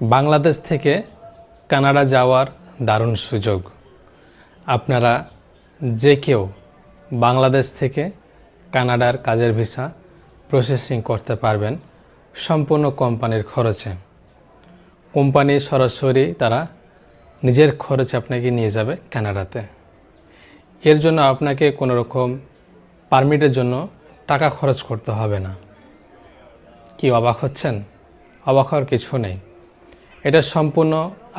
বাংলাদেশ থেকে কানাডা যাওয়ার দারুণ সুযোগ। আপনারা যে কেউ বাংলাদেশ থেকে কানাডার কাজের ভিসা প্রসেসিং করতে পারবেন সম্পূর্ণ কোম্পানির খরচে। কোম্পানি সরাসরি তারা নিজের খরচে আপনাকে নিয়ে যাবে কানাডাতে। এর জন্য আপনাকে কোনো রকম পারমিটের জন্য টাকা খরচ করতে হবে না। কি অবাক হচ্ছেন? অবাক হওয়ার কিছু নেই। এটা সম্পূর্ণ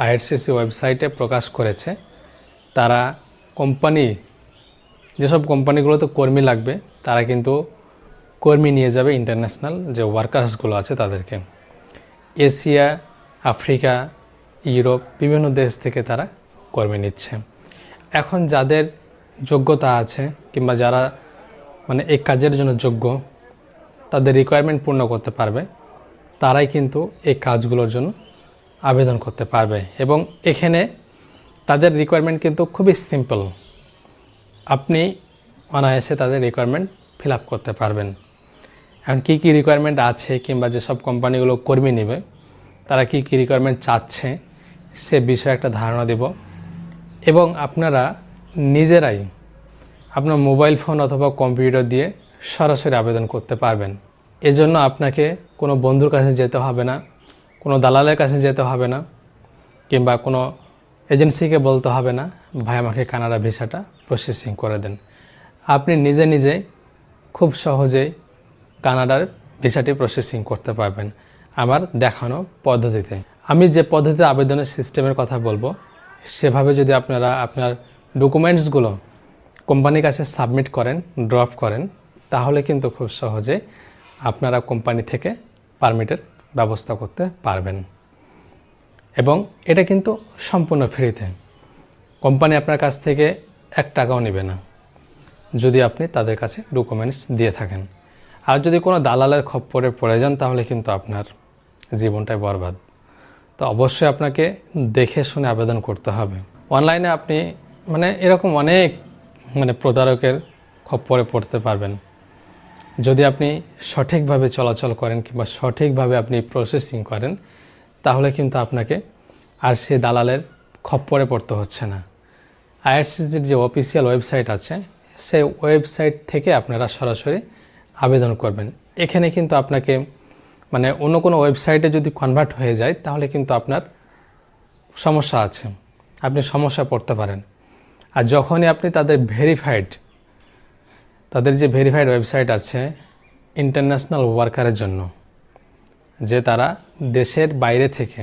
আইআরসিসি ওয়েবসাইটে প্রকাশ করেছে। তারা কোম্পানি, যেসব কোম্পানিগুলোতে কর্মী লাগবে, তারা কিন্তু কর্মী নিয়ে যাবে ইন্টারন্যাশনাল যে ওয়ার্কার্সগুলো আছে তাদেরকে। এশিয়া, আফ্রিকা, ইউরোপ, বিভিন্ন দেশ থেকে তারা কর্মী নিচ্ছে। এখন যাদের যোগ্যতা আছে কিংবা যারা মানে এই কাজের জন্য যোগ্য, তাদের রিকোয়ারমেন্ট পূর্ণ করতে পারবে, তারাই কিন্তু এই কাজগুলোর জন্য আবেদন করতে পারবে। এবং এখানে তাদের রিকোয়ারমেন্ট কিন্তু খুবই সিম্পল আপনি অনায়াসে তাদের রিকোয়ারমেন্ট ফিল আপ করতে পারবেন। এখন কী কী রিকোয়ারমেন্ট আছে কিংবা যেসব কোম্পানিগুলো কর্মী নেবে, তারা কী কী রিকোয়ারমেন্ট চাচ্ছে, সে বিষয়ে একটা ধারণা দেব। এবং আপনারা নিজেরাই আপনার মোবাইল ফোন অথবা কম্পিউটার দিয়ে সরাসরি আবেদন করতে পারবেন। এজন্য আপনাকে কোনো বন্ধুর কাছে যেতে হবে না। কোনো দালালের কাছে যেতে হবে না, কিংবা কোনো এজেন্সিকে বলতে হবে না, ভাই আমাকে কানাডা ভিসাটা প্রসেসিং করে দেন। আপনি নিজে নিজে খুব সহজেই কানাডার ভিসাটি প্রসেসিং করতে পারবেন আমার দেখানো পদ্ধতিতে। আমি যে পদ্ধতিতে আবেদনের সিস্টেমের কথা বলব, সেভাবে যদি আপনারা আপনার ডকুমেন্টসগুলো কোম্পানির কাছে সাবমিট করেন, ড্রপ করেন, তাহলে কিন্তু খুব সহজে আপনারা কোম্পানি থেকে পারমিটের ব্যবস্থা করতে পারবেন। এবং এটা কিন্তু সম্পূর্ণ ফ্রিতে। কোম্পানি আপনার কাছ থেকে এক টাকাও নেবে না, যদি আপনি তাদের কাছে ডকুমেন্টস দিয়ে থাকেন। আর যদি কোনো দালালের খপ্পরে পড়ে যান, তাহলে কিন্তু আপনার জীবনটাই বরবাদ। তো অবশ্যই আপনাকে দেখে শুনে আবেদন করতে হবে। অনলাইনে আপনি মানে এরকম অনেক মানে প্রতারকের খপ্পরে পড়তে পারবেন। যদি আপনি সঠিকভাবে চলাচল করেন কিংবা সঠিকভাবে আপনি প্রসেসিং করেন, তাহলে কিন্তু আপনাকে আর সে দালালের খপ্পরে পড়তে হচ্ছে না। আইআরসিসির যে অফিসিয়াল ওয়েবসাইট আছে, সেই ওয়েবসাইট থেকে আপনারা সরাসরি আবেদন করবেন। এখানে কিন্তু আপনাকে মানে অন্য কোনো ওয়েবসাইটে যদি কনভার্ট হয়ে যায়, তাহলে কিন্তু আপনার সমস্যা আছে। আপনি সমস্যা পড়তে পারেন। আর যখনই আপনি তাদের ভেরিফাইড তাদের যে ভেরিফাইড ওয়েবসাইট আছে ইন্টারন্যাশনাল ওয়ার্কারের জন্য, যে তারা দেশের বাইরে থেকে,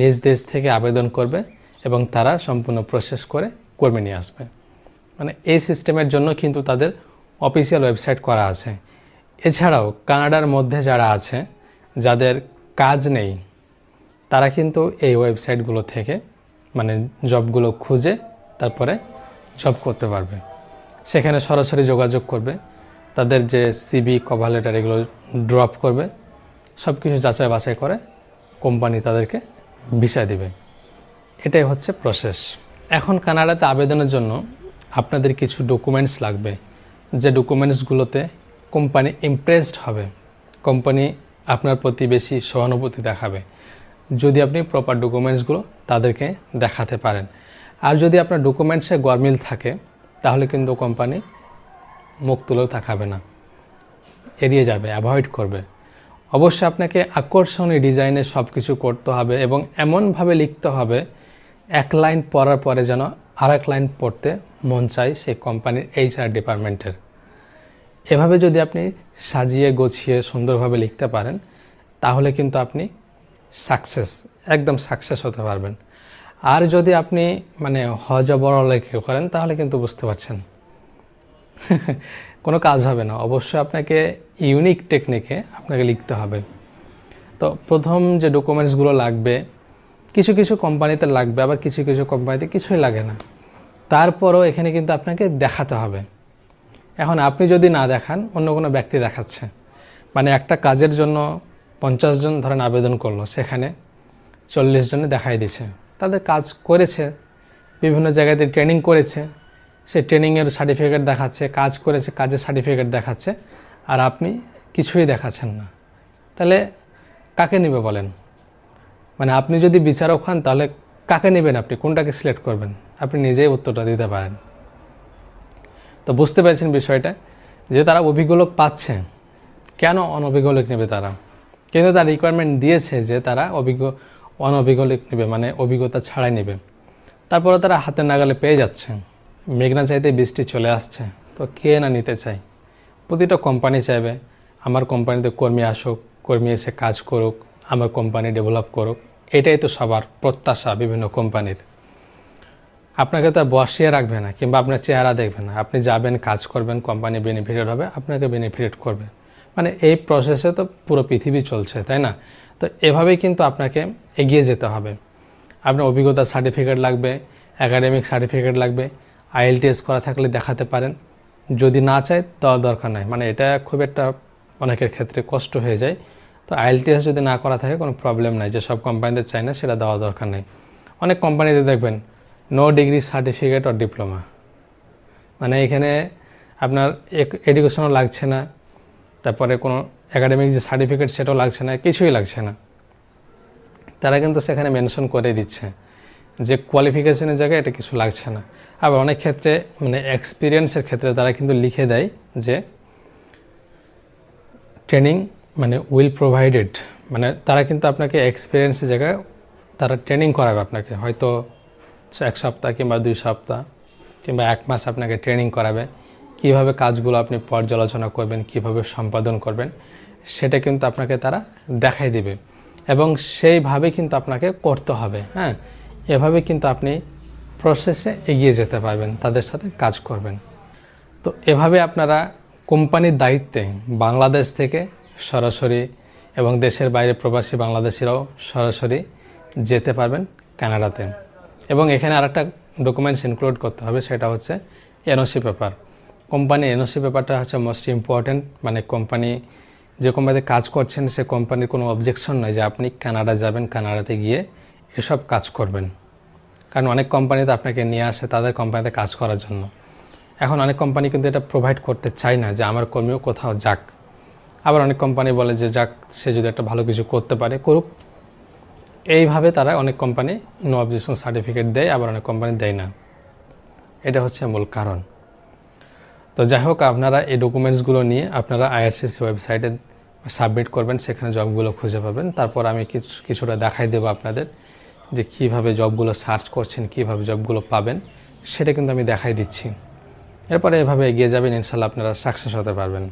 নিজ দেশ থেকে আবেদন করবে এবং তারা সম্পূর্ণ প্রসেস করে কর্মী নিয়ে আসবে। মানে এই সিস্টেমের জন্য কিন্তু তাদের অফিসিয়াল ওয়েবসাইট করা আছে। এছাড়াও কানাডার মধ্যে যারা আছে, যাদের কাজ নেই, তারা কিন্তু এই ওয়েবসাইটগুলো থেকে মানে জবগুলো খুঁজে তারপরে জব করতে পারবে। সেখানে সরাসরি যোগাযোগ করবে, তাদের যে সিবি কভার লেটার এগুলো ড্রপ করবে সব কিছু যাচাই বাছাই করে কোম্পানি তাদেরকে ভিসা দিবে। এটাই হচ্ছে প্রসেস এখন কানাডাতে আবেদনের জন্য আপনাদের কিছু ডকুমেন্টস লাগবে, যে ডকুমেন্টসগুলোতে কোম্পানি ইমপ্রেসড হবে। কোম্পানি আপনার প্রতি বেশি সহানুভূতি দেখাবে, যদি আপনি প্রপার ডকুমেন্টসগুলো তাদেরকে দেখাতে পারেন। আর যদি আপনার ডকুমেন্টসে গরমিল থাকে তাহলে কিন্তু কোম্পানি মুখ তুলেও তাকাবে না। এড়িয়ে যাবে অ্যাভয়েড করবে। অবশ্যই আপনাকে আকর্ষণীয় ডিজাইনে সব কিছু করতে হবে এবং এমনভাবে লিখতে হবে, এক লাইন পড়ার পরে যেন আর এক লাইন পড়তে মন চায় সেই কোম্পানির এইচআর ডিপার্টমেন্টের। এভাবে যদি আপনি সাজিয়ে গোছিয়ে সুন্দরভাবে লিখতে পারেন, তাহলে কিন্তু আপনি সাকসেস, একদম সাকসেস হতে পারবেন। আর যদি আপনি মানে হজবর লেখে করেন, তাহলে কিন্তু বুঝতে পারছেন। কোনো কাজ হবে না। অবশ্যই আপনাকে ইউনিক টেকনিকে আপনাকে লিখতে হবে। তো প্রথম যে ডকুমেন্টসগুলো লাগবে, কিছু কিছু কোম্পানিতে লাগবে, আবার কিছু কিছু কোম্পানিতে কিছুই লাগে না। তারপরও এখানে কিন্তু আপনাকে দেখাতে হবে। এখন আপনি যদি না দেখান, অন্য কোনো ব্যক্তি দেখাচ্ছে। মানে একটা কাজের জন্য পঞ্চাশ জন ধরেন আবেদন করল, সেখানে চল্লিশ জনে দেখাই দিছে। তাদের কাজ করেছে, বিভিন্ন জায়গাতে ট্রেনিং করেছে। সে ট্রেনিংয়ের সার্টিফিকেট দেখাচ্ছে, কাজ করেছে, কাজের সার্টিফিকেট দেখাচ্ছে, আর আপনি কিছুই দেখাচ্ছেন না। তাহলে কাকে নেবে বলেন? মানে আপনি যদি বিচারক হন, তাহলে কাকে নেবেন আপনি? কোনটাকে সিলেক্ট করবেন? আপনি নিজেই উত্তরটা দিতে পারেন। তো বুঝতে পেরেছেন বিষয়টা যে তারা অভিজ্ঞ লোক পাচ্ছে। কেন অনভিজ্ঞ লোক নেবে তারা? কিন্তু তার রিকোয়ারমেন্ট দিয়েছে যে তারা অভিজ্ঞ অনভিজ্ঞ লোক নেবে মানে অভিজ্ঞতা ছাড়াই নেবে। তারপরে তারা হাতে নাগালে পেয়ে যাচ্ছে। মেঘনা চাইতে বৃষ্টি চলে আসছে, তো কে না নিতে চায়? প্রতিটা কোম্পানি চাইবে, আমার কোম্পানিতে কর্মী আসুক, কর্মী এসে কাজ করুক, আমার কোম্পানি ডেভেলপ করুক। এটাই তো সবার প্রত্যাশা বিভিন্ন কোম্পানির আপনাকে তো আর বসিয়ে রাখবে না, কিংবা আপনার চেহারা দেখবে না। আপনি যাবেন, কাজ করবেন কোম্পানি বেনিফিটেড হবে, আপনাকে বেনিফিট করবে। মানে এই প্রসেসে তো পুরো পৃথিবী চলছে, তাই না? তো এভাবেই কিন্তু আপনাকে এগিয়ে যেতে হবে। আপনার অভিজ্ঞতা সার্টিফিকেট লাগবে অ্যাকাডেমিক সার্টিফিকেট লাগবে আইএলটিএস করা থাকলে দেখাতে পারেন। যদি না চায়, দেওয়ার দরকার নাই। মানে এটা খুব একটা অনেকের ক্ষেত্রে কষ্ট হয়ে যায়। তো আইএলটিএস যদি না করা থাকে, কোনো প্রবলেম নাই। যে সব কোম্পানিতে চায় না, সেটা দেওয়া দরকার নেই। অনেক কোম্পানিতে দেখবেন no degree certificate or diploma মানে এখানে আপনার এডুকেশনও লাগছে না। তারপরে কোনো একাডেমিক যে সার্টিফিকেট সেটাও লাগছে না, কিছুই লাগছে না। তারা কিন্তু সেখানে মেনশন করে দিচ্ছে যে কোয়ালিফিকেশনের জায়গায় এটা কিছু লাগছে না। আবার অনেক ক্ষেত্রে মানে এক্সপিরিয়েন্সের ক্ষেত্রে তারা কিন্তু লিখে দেয় যে ট্রেনিং মানে উইল প্রোভাইডেড মানে তারা কিন্তু আপনাকে এক্সপিরিয়েন্সের জায়গায় তারা ট্রেনিং করাবে আপনাকে। হয়তো এক সপ্তাহ কিংবা দুই সপ্তাহ কিংবা এক মাস আপনাকে ট্রেনিং করাবে। কীভাবে কাজগুলো আপনি পর্যালোচনা করবেন, কীভাবে সম্পাদন করবেন সেটা কিন্তু আপনাকে তারা দেখাই দেবে। এবং সেইভাবে কিন্তু আপনাকে করতে হবে হ্যাঁ? এভাবে কিন্তু আপনি প্রসেসে এগিয়ে যেতে পারবেন, তাদের সাথে কাজ করবেন। তো এভাবে আপনারা কোম্পানির দায়িত্বে বাংলাদেশ থেকে সরাসরি এবং দেশের বাইরে প্রবাসী বাংলাদেশিরাও সরাসরি যেতে পারবেন কানাডাতে। এবং এখানে আর একটা ডকুমেন্টস ইনক্লুড করতে হবে, সেটা হচ্ছে এনওসি পেপার কোম্পানি এনওসি পেপারটা হচ্ছে মোস্ট ইম্পর্ট্যান্ট মানে কোম্পানি যে কোম্পানিতে কাজ করছেন, সে কোম্পানির কোনো অবজেকশন নয় যে আপনি কানাডা যাবেন, কানাডাতে গিয়ে এসব কাজ করবেন। কারণ অনেক কোম্পানিতে আপনাকে নিয়ে আসে তাদের কোম্পানিতে কাজ করার জন্য। এখন অনেক কোম্পানি কিন্তু এটা প্রোভাইড করতে চায় না যে আমার কর্মীও কোথাও যাক। আবার অনেক কোম্পানি বলে যে যাক, সে যদি একটা ভালো কিছু করতে পারে, করুক। এইভাবে তারা অনেক কোম্পানি নো অবজেকশন সার্টিফিকেট দেয়, আবার অনেক কোম্পানি দেয় না। এটা হচ্ছে মূল কারণ। তো যাই হোক, আপনারা এই ডকুমেন্টসগুলো নিয়ে আপনারা আইআরসিসি ওয়েবসাইটে সাবমিট করবেন, সেখানে জবগুলো খুঁজে পাবেন। তারপর আমি কিছু, কিছুটা দেখাই দেবো আপনাদের যে কীভাবে জবগুলো সার্চ করছেন, কীভাবে জবগুলো পাবেন, সেটা কিন্তু আমি দেখাই দিচ্ছি। এরপরে এভাবে এগিয়ে যাবেন ইনশাল্লাহ আপনারা সাকসেস হতে পারবেন।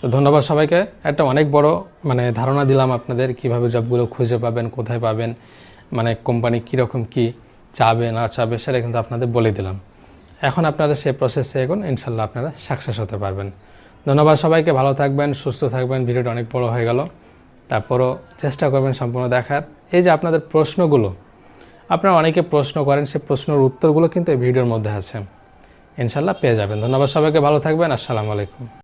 তো ধন্যবাদ সবাইকে। একটা অনেক বড় মানে ধারণা দিলাম আপনাদের, কীভাবে জবগুলো খুঁজে পাবেন, কোথায় পাবেন মানে কোম্পানি কীরকম কী, চাবে, না চাবে, সেটা কিন্তু আপনাদের বলে দিলাম। এখন আপনারা সেই প্রসেসে এখন ইনশাল্লাহ আপনারা সাকসেস হতে পারবেন। ধন্যবাদ সবাইকে, ভালো থাকবেন, সুস্থ থাকবেন, ভিডিওটা অনেক বড় হয়ে গেল। তারপরও চেষ্টা করবেন সম্পূর্ণ দেখার। এই যে আপনাদের প্রশ্নগুলো, আপনারা অনেকে প্রশ্ন করেন, সে প্রশ্নের উত্তরগুলো কিন্তু এই ভিডিওর মধ্যে আছে। ইনশাল্লাহ পেয়ে যাবেন। ধন্যবাদ সবাইকে, ভালো থাকবেন, আসসালামু আলাইকুম।